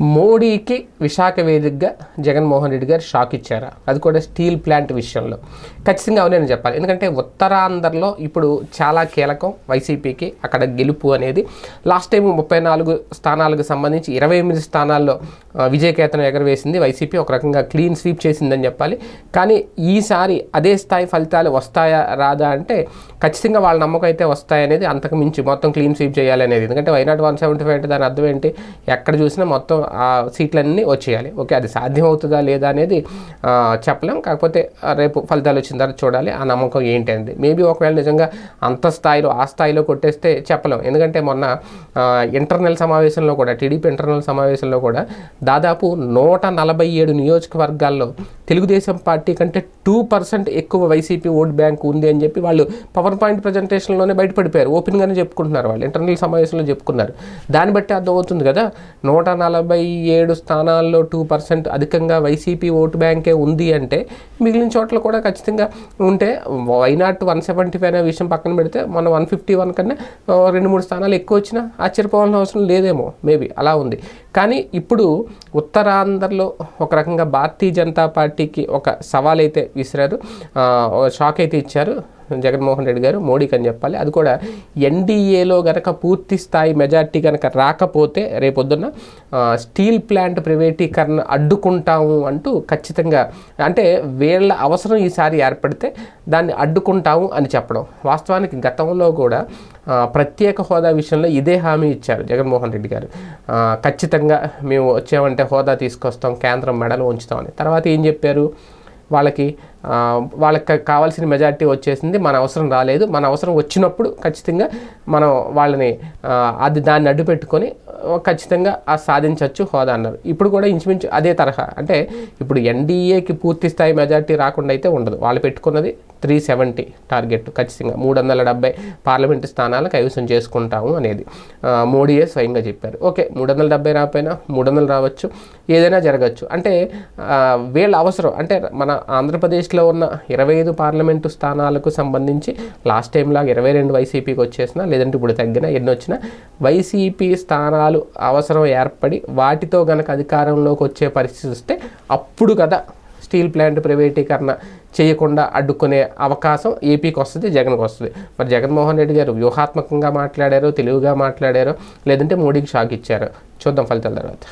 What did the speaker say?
మోడీకి విశాఖ వేదికగా జగన్మోహన్ రెడ్డి గారు షాక్ ఇచ్చారా? అది కూడా స్టీల్ ప్లాంట్ విషయంలో. ఖచ్చితంగా అవునని చెప్పాలి. ఎందుకంటే ఉత్తరాంధ్రలో ఇప్పుడు చాలా కీలకం వైసీపీకి అక్కడ గెలుపు అనేది. లాస్ట్ టైం ముప్పై నాలుగు స్థానాలకు సంబంధించి ఇరవై ఎనిమిది స్థానాల్లో విజయకేతనం ఎగరవేసింది వైసీపీ. ఒక రకంగా క్లీన్ స్వీప్ చేసిందని చెప్పాలి. కానీ ఈసారి అదే స్థాయి ఫలితాలు వస్తాయా రాదా అంటే ఖచ్చితంగా వాళ్ళ నమ్మకం అయితే వస్తాయనేది అంతకు మించి మొత్తం క్లీన్ స్వీప్ చేయాలనేది ఎందుకంటే వైనాట్ వన్ సెవెంటీ ఫైవ్ అంటే దాని అర్థం ఏంటి? ఎక్కడ చూసినా మొత్తం ఆ సీట్లన్నీ వచ్చేయాలి. ఓకే అది సాధ్యం అవుతుందా లేదా అనేది చెప్పలేం. కాకపోతే రేపు ఫలితాలు వచ్చిన తర్వాత చూడాలి. ఆ నమ్మకం ఏంటి అనేది మేబీ ఒకవేళ నిజంగా అంత స్థాయిలో ఆ స్థాయిలో కొట్టేస్తే చెప్పలేం. ఎందుకంటే మొన్న ఇంటర్నల్ సమావేశంలో కూడా టీడీపీ ఇంటర్నల్ సమావేశంలో కూడా దాదాపు నూట నలభై ఏడు నియోజకవర్గాల్లో తెలుగుదేశం పార్టీ కంటే టూ పర్సెంట్ ఎక్కువ వైసీపీ ఓట్ బ్యాంక్ ఉంది అని చెప్పి వాళ్ళు పవర్ పాయింట్ ప్రజెంటేషన్లోనే బయటపడిపోయారు. ఓపెన్గానే చెప్పుకుంటున్నారు వాళ్ళు. ఇంటర్నల్ సమావేశంలో చెప్పుకున్నారు. దాన్ని బట్టి అర్థమవుతుంది కదా నూట నలభై ఏడు స్థానాల్లో టూ పర్సెంట్ అధికంగా వైసీపీ ఓటు బ్యాంకే ఉంది అంటే మిగిలిన చోట్ల కూడా ఖచ్చితంగా ఉంటే వైనాట్ వన్ సెవెంటీ ఫైవ్ అనే విషయం పక్కన పెడితే మన వన్ ఫిఫ్టీ వన్ కన్నా రెండు మూడు స్థానాలు ఎక్కువ వచ్చినా ఆశ్చర్యపోవాల్సిన అవసరం లేదేమో. మేబీ అలా ఉంది. కానీ ఇప్పుడు ఉత్తరాంధ్రలో ఒక రకంగా భారతీయ జనతా పార్టీ పార్టీకి ఒక సవాల్ అయితే విసిరారు. ఆ, షాక్ అయితే ఇచ్చారు. జగన్మోహన్ రెడ్డి గారు మోడీకి అని చెప్పాలి. అది కూడా ఎన్డీఏలో గనక పూర్తి స్థాయి మెజార్టీ కనుక రాకపోతే రేపొద్దున్న స్టీల్ ప్లాంట్ ప్రైవేటీకరణ అడ్డుకుంటాము అంటూ ఖచ్చితంగా అంటే వీళ్ళ అవసరం ఈసారి ఏర్పడితే దాన్ని అడ్డుకుంటాము అని చెప్పడం. వాస్తవానికి గతంలో కూడా ప్రత్యేక హోదా విషయంలో ఇదే హామీ ఇచ్చారు జగన్మోహన్ రెడ్డి గారు. ఖచ్చితంగా మేము వచ్చామంటే హోదా తీసుకొస్తాం కేంద్రం మెడలు ఉంచుతామని తర్వాత ఏం చెప్పారు? వాళ్ళకి వాళ్ళకి కావాల్సిన మెజారిటీ వచ్చేసింది. మన అవసరం రాలేదు. మన అవసరం వచ్చినప్పుడు ఖచ్చితంగా మనం వాళ్ళని అది దాన్ని అడ్డు పెట్టుకొని ఖచ్చితంగా ఆ సాధించవచ్చు హోదా అన్నారు. ఇప్పుడు కూడా ఇంచుమించు అదే తరహా. అంటే ఇప్పుడు ఎన్డీఏకి పూర్తి స్థాయి మెజారిటీ రాకుండా అయితే ఉండదు. వాళ్ళు పెట్టుకున్నది త్రీ సెవెంటీ టార్గెట్ ఖచ్చితంగా. మూడు వందల డెబ్బై పార్లమెంటు స్థానాలు కైవసం చేసుకుంటాము అనేది. మోడీయే స్వయంగా చెప్పారు. ఓకే మూడు వందల డెబ్బై రాకపోయినా మూడు వందలు రావచ్చు. ఏదైనా జరగచ్చు. అంటే వీళ్ళ అవసరం. అంటే మన ఆంధ్రప్రదేశ్లో ఉన్న ఇరవై ఐదు పార్లమెంటు స్థానాలకు సంబంధించి లాస్ట్ టైం లాగా ఇరవై రెండు వైసీపీకి వచ్చేసినా లేదంటే ఇప్పుడు తగ్గినా ఎన్ని వచ్చినా వైసీపీ స్థానాలు అవసరం ఏర్పడి వాటితో గనక అధికారంలోకి వచ్చే పరిస్థితి వస్తే అప్పుడు కదా స్టీల్ ప్లాంట్ ప్రైవేటీకరణ చేయకుండా అడ్డుకునే అవకాశం ఏపీకి వస్తుంది జగన్కి వస్తుంది. మరి జగన్మోహన్ రెడ్డి గారు వ్యూహాత్మకంగా మాట్లాడారు తెలివిగా మాట్లాడారో లేదంటే మోడీకి షాక్ ఇచ్చారు చూద్దాం ఫలితాల తర్వాత.